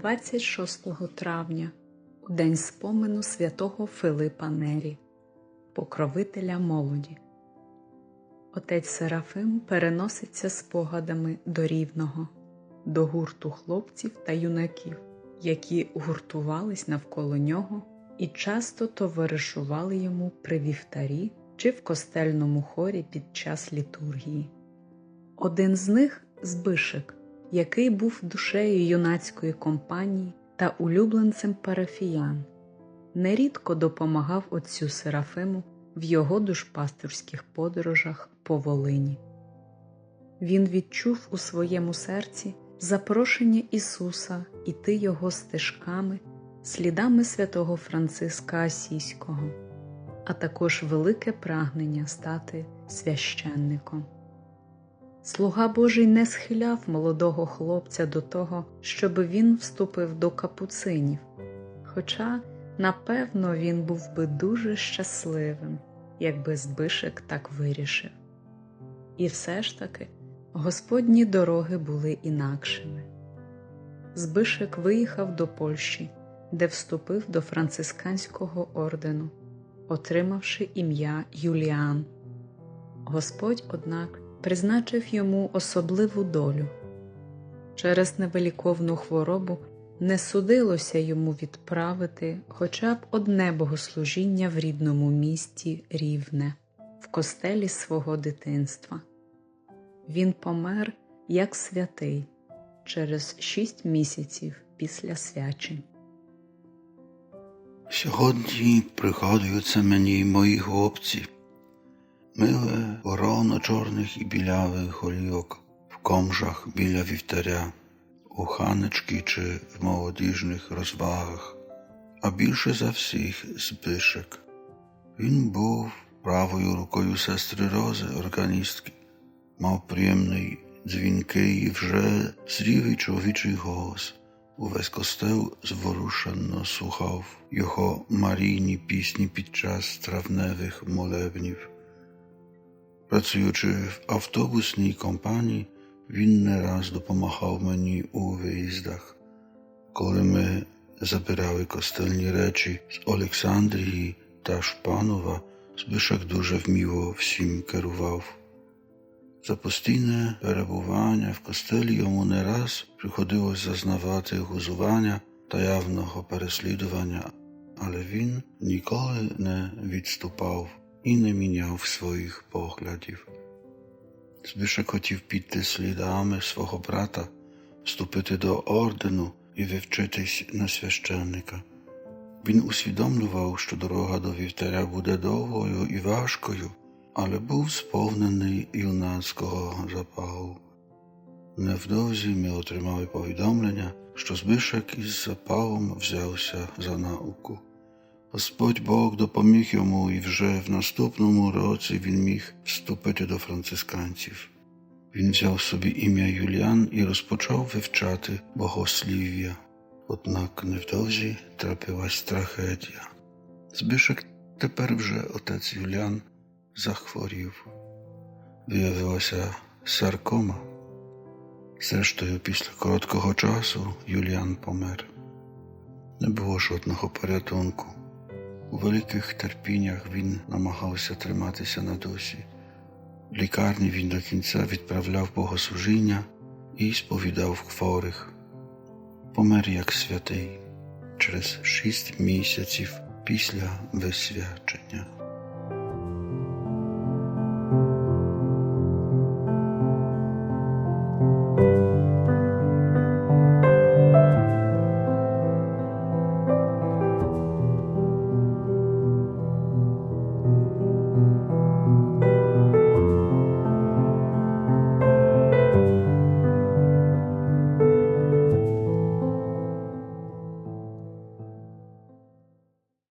26 травня, у день спомину святого Филипа Нері, покровителя молоді. Отець Серафим переноситься спогадами до рівного, до гурту хлопців та юнаків, які гуртувались навколо нього і часто товаришували йому при вівтарі чи в костельному хорі під час літургії. Один з них Збишек, який був душею юнацької компанії та улюбленцем парафіян, нерідко допомагав отцю Серафиму в його душпастерських подорожах по Волині. Він відчув у своєму серці запрошення Ісуса іти його стежками, слідами святого Франциска Асійського, а також велике прагнення стати священником. Слуга Божий не схиляв молодого хлопця до того, щоб він вступив до капуцинів, хоча, напевно, він був би дуже щасливим, якби Збишек так вирішив. І все ж таки Господні дороги були інакшими. Збишек виїхав до Польщі, де вступив до францисканського ордену, отримавши ім'я Юліан. Господь, однак, призначив йому особливу долю. Через невеликовну хворобу не судилося йому відправити хоча б одне богослужіння в рідному місті Рівне, в костелі свого дитинства. Він помер як святий через шість місяців після свячень. Сьогодні пригадуються мені мої хлопці, миле вороно чорних і білявих голівок в комжах біля вівтаря, у ханечки чи в молодіжних розвагах, а більше за всіх збишек. Він був правою рукою сестри Рози, органістки, мав приємний дзвінкий і вже зрівий чоловічий голос. Увесь костел зворушено слухав його марійні пісні під час травневих молебнів. Працюючи в автобусній компанії, він не раз допомагав мені у виїздах. Коли ми забирали костельні речі з Олександрії та Шпанова, Збишек дуже вміло всім керував. За постійне перебування в костелі йому не раз приходилось зазнавати гузування та явного переслідування, але він ніколи не відступав і не міняв своїх поглядів. Збишек хотів піти слідами свого брата, вступити до ордену і вивчитись на священника. Він усвідомлював, що дорога до вівтаря буде довгою і важкою, але був сповнений юнацького запалу. Невдовзі ми отримали повідомлення, що Збишек із запалом взявся за науку. Господь Бог допоміг йому, і вже в наступному році він міг вступити до францисканців. Він взяв собі ім'я Юліан і розпочав вивчати богослів'я. Однак невдовзі трапилась трагедія. Збишек тепер вже отець Юліан захворів. Виявилася саркома. Зрештою, після короткого часу Юліан помер. Не було жодного порятунку. У великих терпіннях він намагався триматися на досі. В лікарні він до кінця відправляв богослужіння і сповідав хворих. Помер як святий через шість місяців після висвячення.